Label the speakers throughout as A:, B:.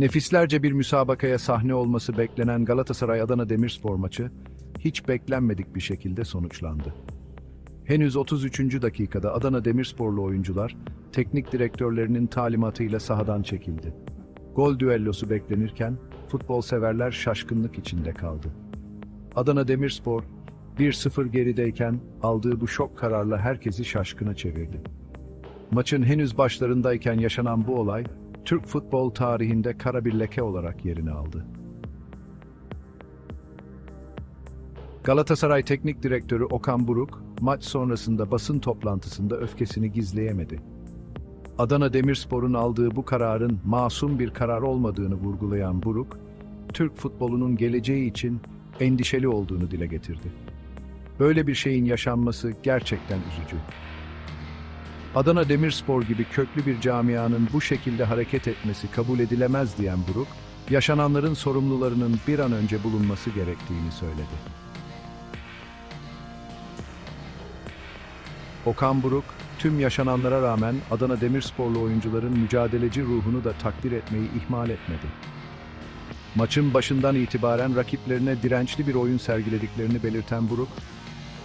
A: Nefislerce bir müsabakaya sahne olması beklenen Galatasaray-Adana Demirspor maçı hiç beklenmedik bir şekilde sonuçlandı. Henüz 33. dakikada Adana Demirsporlu oyuncular teknik direktörlerinin talimatıyla sahadan çekildi. Gol düellosu beklenirken futbol severler şaşkınlık içinde kaldı. Adana Demirspor 1-0 gerideyken aldığı bu şok kararla herkesi şaşkına çevirdi. Maçın henüz başlarındayken yaşanan bu olay Türk futbol tarihinde kara bir leke olarak yerini aldı. Galatasaray Teknik Direktörü Okan Buruk, maç sonrasında basın toplantısında öfkesini gizleyemedi. Adana Demirspor'un aldığı bu kararın masum bir karar olmadığını vurgulayan Buruk, Türk futbolunun geleceği için endişeli olduğunu dile getirdi. Böyle bir şeyin yaşanması gerçekten üzücü. Adana Demirspor gibi köklü bir camianın bu şekilde hareket etmesi kabul edilemez diyen Buruk, yaşananların sorumlularının bir an önce bulunması gerektiğini söyledi. Okan Buruk, tüm yaşananlara rağmen Adana Demirsporlu oyuncuların mücadeleci ruhunu da takdir etmeyi ihmal etmedi. Maçın başından itibaren rakiplerine dirençli bir oyun sergilediklerini belirten Buruk,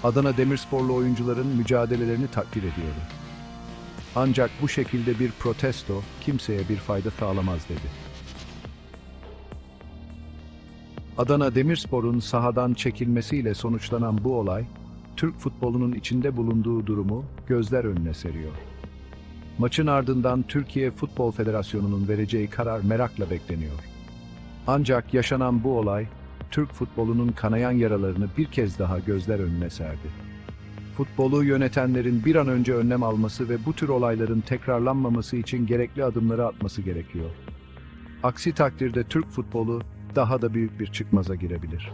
A: Adana Demirsporlu oyuncuların mücadelelerini takdir ediyordu. Ancak bu şekilde bir protesto kimseye bir fayda sağlamaz dedi. Adana Demirspor'un sahadan çekilmesiyle sonuçlanan bu olay, Türk futbolunun içinde bulunduğu durumu gözler önüne seriyor. Maçın ardından Türkiye Futbol Federasyonu'nun vereceği karar merakla bekleniyor. Ancak yaşanan bu olay, Türk futbolunun kanayan yaralarını bir kez daha gözler önüne serdi. Futbolu yönetenlerin bir an önce önlem alması ve bu tür olayların tekrarlanmaması için gerekli adımları atması gerekiyor. Aksi takdirde Türk futbolu daha da büyük bir çıkmaza girebilir.